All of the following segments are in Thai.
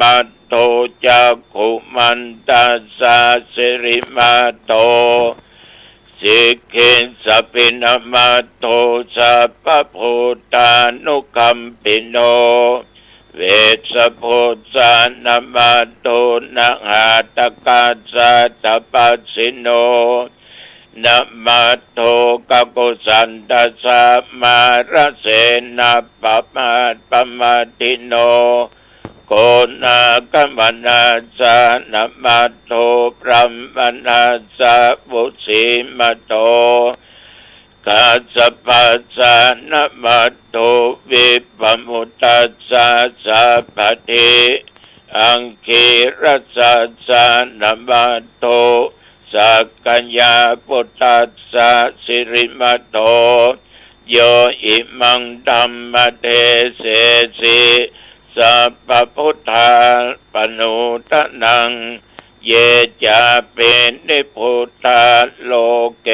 มัตโตจักขุมันตัสสะสิริมาโตสิกขินสปินมาโตสัพพพุทธานุคัมปิโน เวสโพสานมาโตนะหาตกาสัตปัสสิโนนะมาโตกะกุสันตสามาระเสนาปะมาปะมาติโน โกนากมนาสานามาโตพรหมนาสาบุสีมาโตกาสปัสสานามาโตวิปมุตตัสสะสัพพเทอังคีรัสสานามาโตสักกัญญาปุตตัสสะสิริมาโตโยอิมังดัมมเทเสสิ สัพพพุทธาปนุตนัง เยจะเป็นนิพุทธาโลเก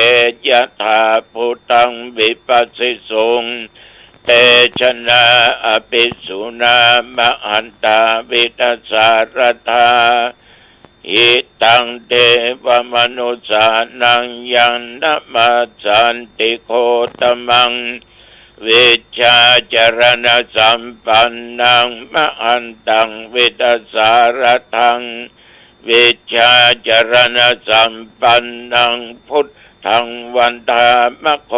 ยถาพุทธังวิปัสสิสุงเตชนะอภิสุนามหันตาวิตัสารธาอิตังเทวมนุสานังยังนมาสันติโคตมัง วิชาจรณสัมปันนังมหันตังวิตัสารทังวิชาจรณสัมปันนังพุทธังวันตามโค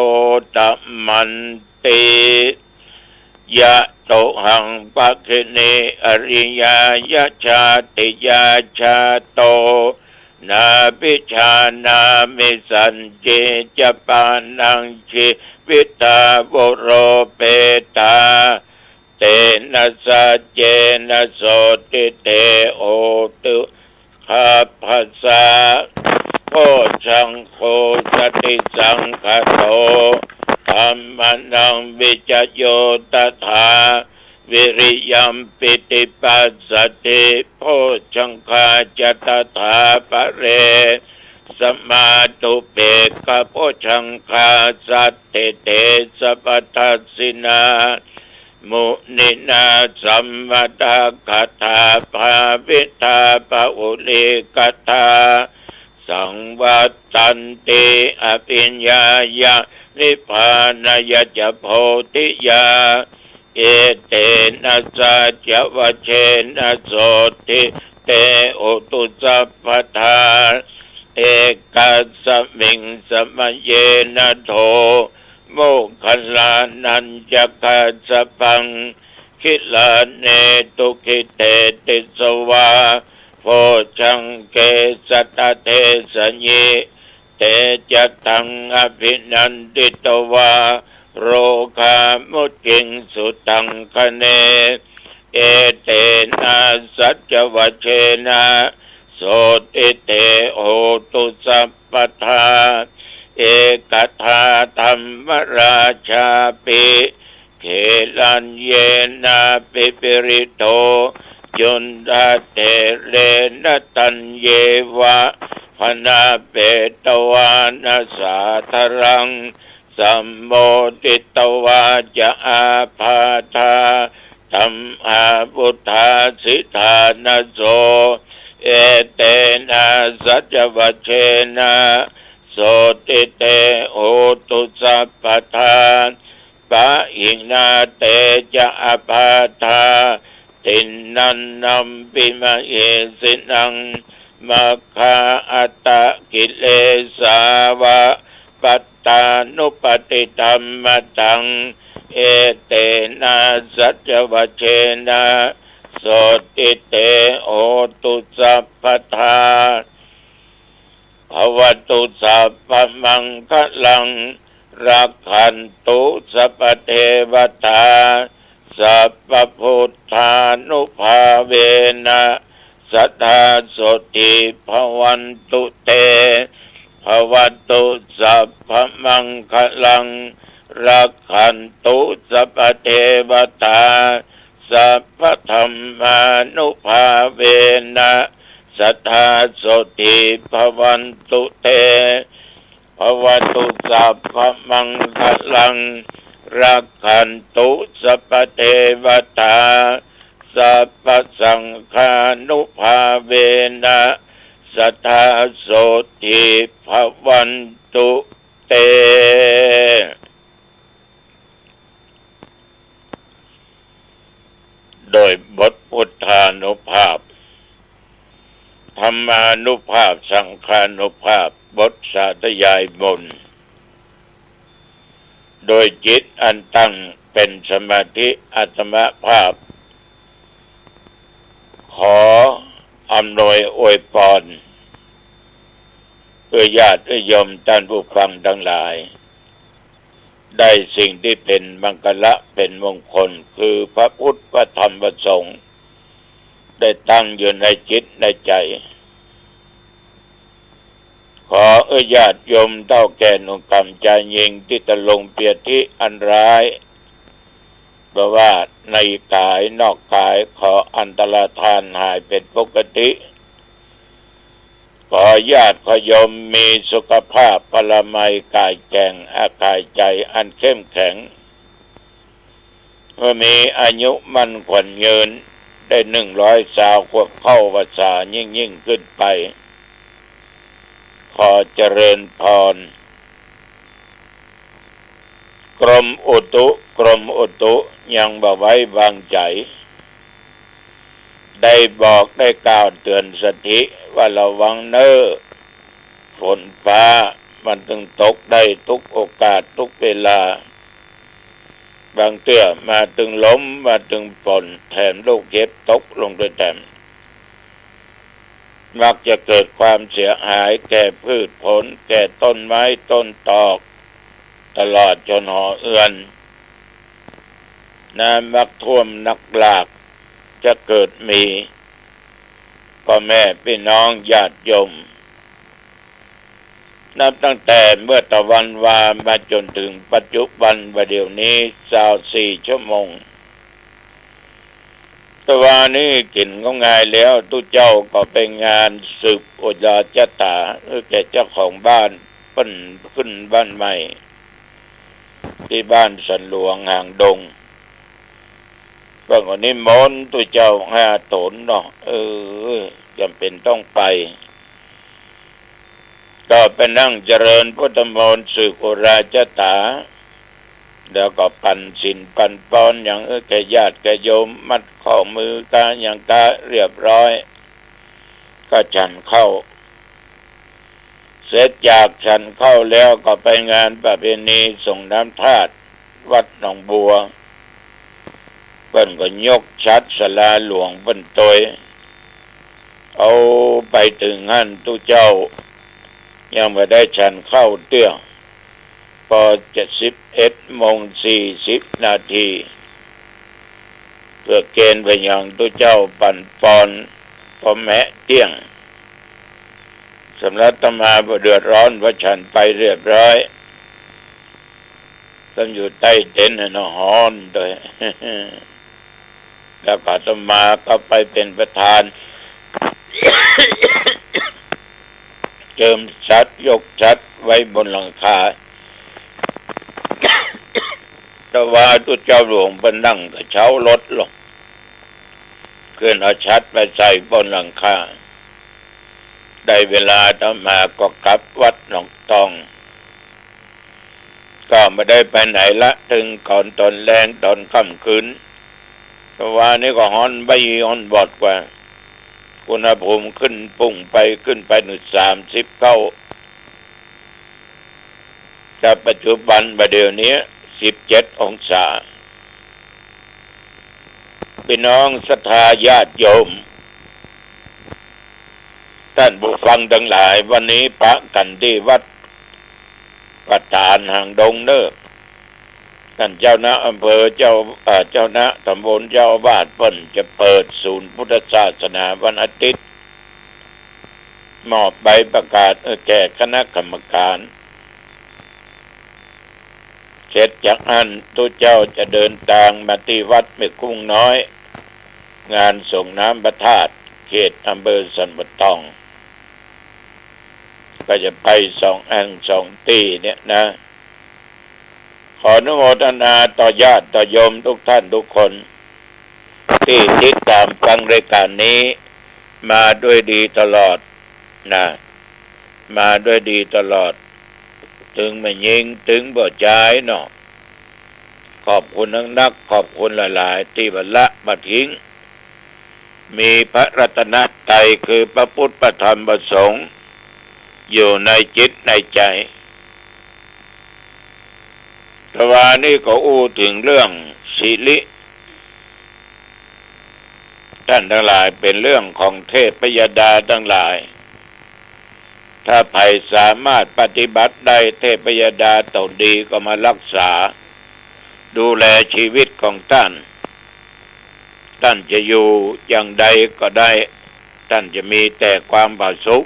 ตมันติยะโตหังปัคคิเนอริยายะชาติยาชาโต นาปิชานามิสันเจจปานังชิวิตาโวโรเปตา เตนะสัจเจนะโสติเตโอตุขาพัสสะโพชังโคสติสังคโตธรรมนังวิจโยตถา วิริยัมปิติปัสสติโพชังคาจตถาปะเร สมาตุเปกะโพชังคาสัตเตเตสัพทัสสินามุนินาสัมมตาคาถาภาวิทาปะอุลิกถาสังวัตันติอภิญญายะนิพพานายะจะโพธิยา เอเตนะสัจวะเชนะโสติเตโอตุสัพพทาเอกาสมิงสมเยนะโทโมคคลานันจะกาสปังคิลาเนตุคิเตติสวาโพชังเกสตเทสญิเตจตังอภินันติตวา โรคามุจิงสุตังคะเน เอเตนะสัจวัชเชนะโสติเตโอตุสัพพทา เอกทาธรรมราชาปิเขลันเยนาปิปิริโตยุนดาเตเลนะตันเยวะพนาเปตวานาสาธรัง สัมโมติตวาจะอาพาธาธรรมอาบุทธาสิทานโส เอเตนะสัจวัชเชนะโสติเตโอตุสัพพทาปะอินาเตจะอปาทาตินนันนัมปิมะเอสินังมัคคาอัตตะกิเลสาวะปัต ตานุปติธรรมตัง เอเตนะสัจวเชนะสติเตโอตุสัพพทาภวตุสัพพมังคลัง รักขันตุสัพเทวตาสัพพุทธานุภาเวนะสัทธาสติภวันตุเต ภวตุสัพพมังคลังรักขันตุสัพเทวตาสัพพธรรมานุภาเวนะสัทธาสติภวันตุเตภวตุสัพพมังคลังรักขันตุสัพพเทวตาสัพพสังฆานุภาเวนะ สัทธาโสติภวันตุเต โดยบทพุทธานุภาพ ธรรมานุภาพ สังฆานุภาพ บทสาธยายบน โดยจิตอันตั้งเป็นสมาธิอัตมภาพ ขอ อำนวยอวยพรเพื่อญาติเพื่อโยมท่านผู้ฟังทั้งหลาย ได้สิ่งที่เป็นมังกละเป็นมงคลคือพระพุทธพระธรรมพระสงฆ์ได้ตั้งอยู่ในจิตในใจ ขอเอื้อญาติโยมเท่าแก่นุ่มกำใจยิงที่ตะลงเปียทิอันร้าย เพราะว่าในกายนอกกายขออันตรธานหายเป็นปกติ ขอญาติขอยมมีสุขภาพพลามัยกายแก่งอากายใจอันเข้มแข็งเมื่อมีอายุมันขวัญยืนได้หนึ่งร้อยสาวขวบเข้าภาษายิ่งยิ่งขึ้นไป ขอเจริญพร กรมอุตุกรมอุตุยังบ่ไว้วางใจ ได้บอกได้กล่าวเตือนสติว่าระวังเนอ้อฝนฟ้ามันถึงตกได้ทุกโอกาสทุกเวลา บางเตื้อมาถึงล้มมาถึงฝนแถมลูกเห็บตกลงด้วยแถมมักจะเกิดความเสียหายแก่พืชผล แก่ต้นไม้ต้นตอก ตลอดจนหอเอือน น้ำมักท่วมนักหลากจะเกิดมีพ่อแม่พี่น้องญาติโยม นับตั้งแต่เมื่อตะวันวามาจนถึงปัจจุบันประเดี๋ยวนี้สาวสี่ชั่วโมงตะวันนี้กินก็ง่ายแล้วตุเจ้าก็เป็นงานสืบโอญาจตาเออแก่เจ้าของบ้านเปิ้นขึ้นบ้านใหม่ ที่บ้านสันหลวงห่างดงเพิ่งวันนี้มนต์ตัวเจ้าห้าตนเนาะเออจำเป็นต้องไป ก็ไปนั่งเจริญพุทธมนต์สึกโอราชตา แล้วก็ปันสินปันปอนอย่างเออแกญาติแกโยมมัดข้อมือกาอย่างกาเรียบร้อย ก็ฉันเข้า เสร็จจากฉันเข้าแล้วก็ไปงานประเพณีส่งน้ำธาตุวัดหนองบัวเปิ้นก็ยกชัดสลาหลวงเปิ้นตวยเอาไปถึงหันตุเจ้า ยังไม่ได้ฉันเข้าเตื้อพอเจ็ดสิบเอ็ดโมงสี่สิบนาทีเพื่อเกณฑ์ไปยังตุเจ้าปั่นปอนพอแมะเตี้ยง สำนักตมาบ่เดือดร้อนว่าฉันไปเรียบร้อยต้องอยู่ใต้เต็นท์นะฮอนโดยแล้วก็ตมาก็ไปเป็นประธาน เจิมชัดยกชัดไว้บนหลังคาตว่าตุเจ้าหลวงเป็นนั่งกับเช้ารถลงขึ้นเอาชัดไปใส่บนหลังคา ได้เวลาตมาก็กลับวัดหนองตอง ก็ไม่ได้ไปไหนละถึงก่อนตอนแรงตอนค่ำคืนเพราะว่านี่ก็ฮอนใบฮอนบอดกว่าอุณหภูมิขึ้นปุ่งไปขึ้นไปหนึ่งสามสิบเก้าจากปัจจุบันประเดี๋ยวนี้สิบเจ็ดองศาพี่น้องศรัทธาญาติโยม ท่านผู้ฟังทั้งหลาย วันนี้พระกันที่วัดประธานห่างดงเนอท่านเจ้าหน้าอำเภอเจ้าเจ้าหน้าตำบลเจ้าบาทเปิ้นจะเปิดศูนย์พุทธศาสนาวันอาทิตย์มอบใบประกาศแก่คณะกรรมการเสร็จจากอันตุเจ้าจะเดินทางมาที่วัดเมกุ้งน้อย งานส่งน้ำประทาตเขตอำเภอสันปะตอง ก็จะไปสองอังสองตีเนี่ยนะ ขออนุโมทนาต่อญาติต่อโยมทุกท่านทุกคน ที่ติดตามฟังรายการนี้ มาด้วยดีตลอดนะมาด้วยดีตลอด ถึงไม่ยิงถึงบ่ใจเนาะขอบคุณนักนัก ขอบคุณหลาย ๆ ที่บัลละมาทิ้ง มีพระรัตนตรัยคือพระพุทธพระธรรมพระสงฆ์ อยู่ในจิตในใจตวานี่ก็อู้ถึงเรื่องสิริท่านทั้งหลายเป็นเรื่องของเทพพยดาทั้งหลาย ถ้าใครสามารถปฏิบัติได้เทพยดาตนดีก็มารักษา ดูแลชีวิตของท่าน ท่านจะอยู่อย่างใดก็ได้ ท่านจะมีแต่ความผาสุข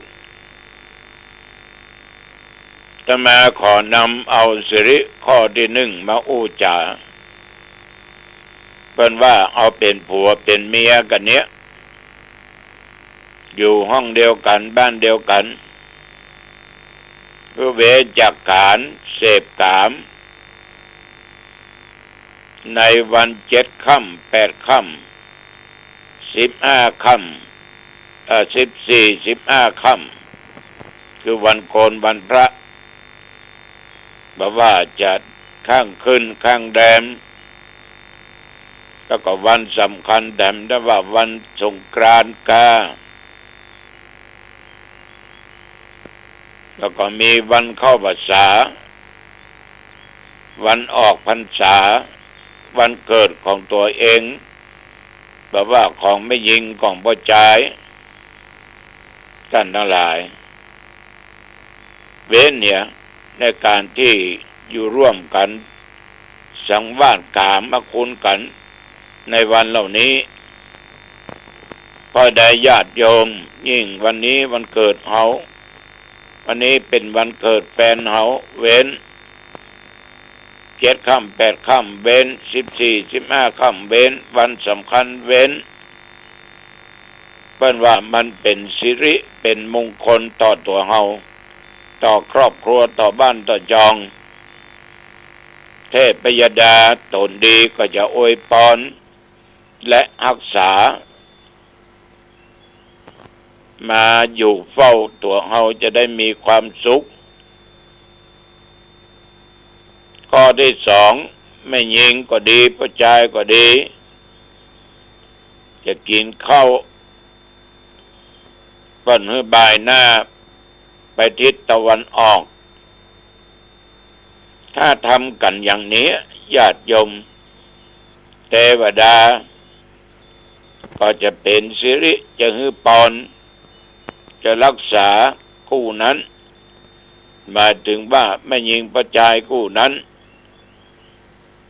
จะมาขอนำเอาสิริข้อที่หนึ่งมาอู้จาเป็นว่าเอาเป็นผัวเป็นเมียกันเนี้ย อยู่ห้องเดียวกันบ้านเดียวกันเพื่อเวจากขานเสพกาม ในวันเจ็ดค่ำแปดค่ำสิบห้าค่ำสิบสี่สิบห้าค่ำคือวันโกนวันพระ บอกว่าจะข้างขึ้นข้างแดม แล้วก็วันสำคัญแดมแต่ว่าวันสงกรานต์กาแล้วก็มีวันเข้าภาษา วันออกพรรษา วันเกิดของตัวเองแบบว่าของไม่ยิงของพ่อจายท่านทั้งหลาย เว้นเนี่ย ในการที่อยู่ร่วมกัน สังวาสกามคุณกันในวันเหล่านี้พอได้ญาติโยม ยิ่งวันนี้วันเกิดเฮาวันนี้เป็นวันเกิดแฟนเฮาเว้นเจ็ดค่ำแปดค่ำเว้นสิบสี่สิบห้าค่ำเว้นวันสำคัญเว้นเปิ้นว่ามันเป็นสิริเป็นมงคลต่อตัวเฮา ต่อครอบครัวต่อบ้านต่อจอง เทพยดาตนดีก็จะอวยปอนและรักษา มาอยู่เฝ้าตัวเฮาจะได้มีความสุข ข้อที่สองไม่ยิงก็ดีประจายก็ดี จะกินข้าวปั้นหือบายหน้า ไปทิศตะวันออก ถ้าทำกันอย่างนี้ญาติโยมเทวดา ก็จะเป็นสิริจะฮือปอน จะรักษาคู่นั้นมาถึงว่าไม่ยิงประจายคู่นั้น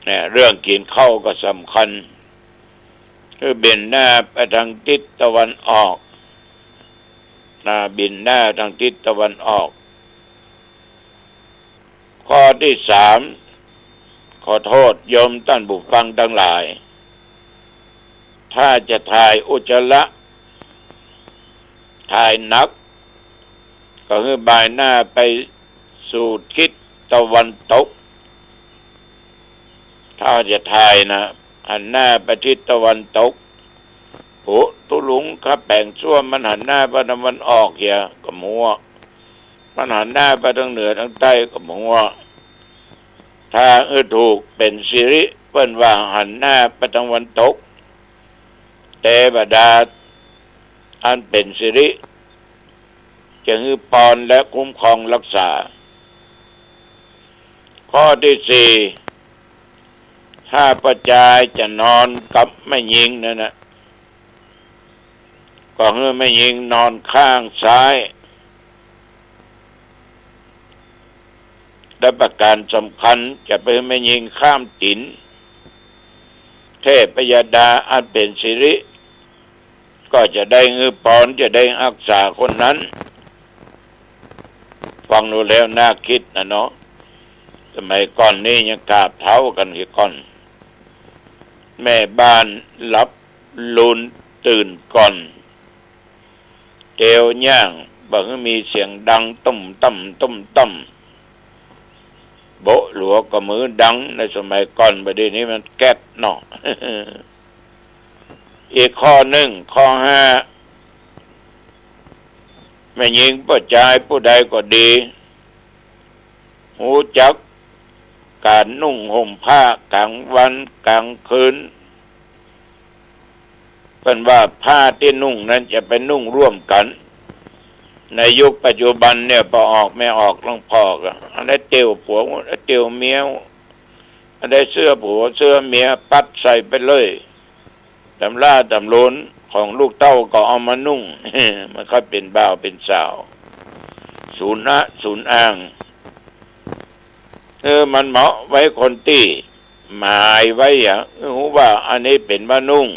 เนี่ยเรื่องกินข้าวก็สำคัญคือเบนหน้าไปทางทิศตะวันออก นาบินหน้าทางทิศตะวันออก ข้อที่สามขอโทษโยมท่านบุฟังทั้งหลาย ถ้าจะถ่ายอุจจาระถ่ายนัก ก็คือบายหน้าไปสู่ทิศตะวันตก ถ้าจะถ่ายนะหันหน้าไปทิศตะวันตก โอ้ตุลุงครับแบ่งช่วมันหันหน้าไปทางวันออกเหียก็มัวมันหันหน้าไปทางเหนือทางใต้ก็มัวถ้าเออถูกเป็นสิริเปิ้นว่าหันหน้าไปทางวันตกแต่บดาอันเป็นสิริจะฮือปอนและคุ้มครองรักษา ข้อที่สี่ถ้าประจายจะนอนกับไม่ยิงนั่นนะ ก็คือไม่ยิงนอนข้างซ้ายและประการสำคัญจะไปไม่ยิงข้ามจินเทพยดาอันเป็นสิริ ก็จะได้เงือปอนจะได้อักษาคนนั้น ฟังดูแล้วน่าคิดนะเนาะสมัยก่อนนี่ยังกาบเท้ากันกี่ก่อน แม่บ้านรับลุนตื่นก่อน เตียวย่างบังมีเสียงดังตุ้มต่ำตุ้มต่ำโบหลวก็มือดัง ในสมัยก่อนประเดี๋ยวนี้มันแก๊สเนาะอีกข้อหนึ่งข้อห้าแม่หญิงผู้ชายผู้ใดก็ดีหูจักการนุ่งห่มผ้ากลางวันกลางคืน เป็นว่าผ้าที่นุ่งนั้นจะไปนุ่งร่วมกัน ในยุคปัจจุบันเนี่ยพอออกไม่ออกหลวงพอกอันนี้เตียวผัวอันเตียวเมียอันนี้เสื้อผัวเสื้อเมียปัดใส่ไปเลยตำล่าตำลุนของลูกเต้าก็เอามานุ่งมันก็เป็นบ่าวเป็นสาว ศูนย์นะศูนย์อ้างเออมันเหมาะไว้คนที่หมายไว้อย่างรู้ว่าอันนี้เป็นบ้านุ่ง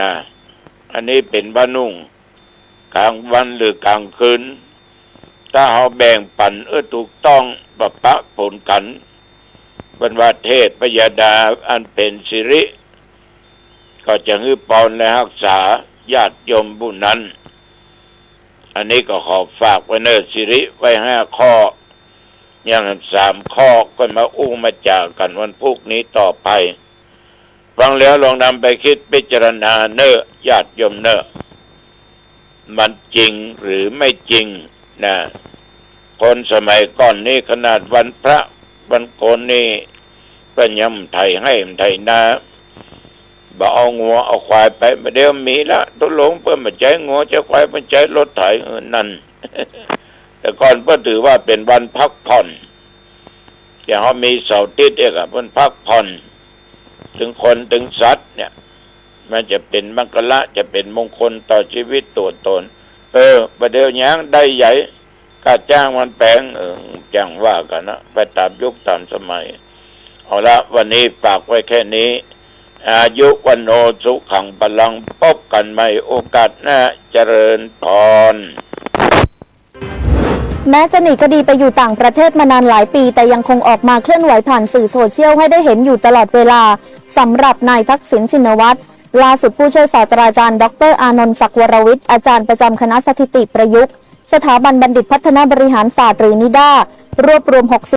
นะอันนี้เป็นบ้านุ่งกลางวันหรือกลางคืน ถ้าเขาแบ่งปันเออถูกต้องปะปะผลกันบรรวาเทศปยาดาอันเป็นสิริ ก็จะฮือปอนและรักษาญาติโยมบุญนั้น อันนี้ก็ขอฝากไว้เนอสิริไว้ห้าข้ออย่างสามข้อก็มาอู้มาจากกันวันพุกนี้ต่อไป ฟังแล้วลองนำไปคิดพิจารณาเนอะญาติโยมเนอะมันจริงหรือไม่จริงนะคนสมัยก่อนนี่ขนาดวันพระวันโกนนี่เป็นยำไทยให้ไทยนาบ่เอางัวเอาควายไปมาเดี๋ยวมีละทุลงเพื่อมาใจงัวใจควายมาใจรถไถเออนั่น แต่ก่อนเพื่อถือว่าเป็นวันพักผ่อนอย่างเขามีเสาร์อาทิตย์เอกอะวันพักผ่อน ถึงคนถึงสัตว์เนี่ย มันจะเป็นมังกละจะเป็นมงคลต่อชีวิตตัวตน เออประเดี๋ยวย้งได้ใหญ่กาจ้างมันแปลงเออจ้างว่ากันนะไปตามยุคตามสมัย เอาละวันนี้ฝากไว้แค่นี้ อายุวันโนสุขังพลังพบกันใหม่โอกาสหน้าเจริญพร แม้จะหนีคดีไปอยู่ต่างประเทศมานานหลายปี แต่ยังคงออกมาเคลื่อนไหวผ่านสื่อโซเชียลให้ได้เห็นอยู่ตลอดเวลาสำหรับนายทักษิณชินวัตรล่าสุดผู้ช่วยศาสตราจารย์ ดรอานนท์ศักดิ์วรวิทย์อาจารย์ประจำคณะสถิติประยุกต์ สถาบันบัณฑิตพัฒนาบริหารศาสตร์หรือนิด้ารวบรวม 60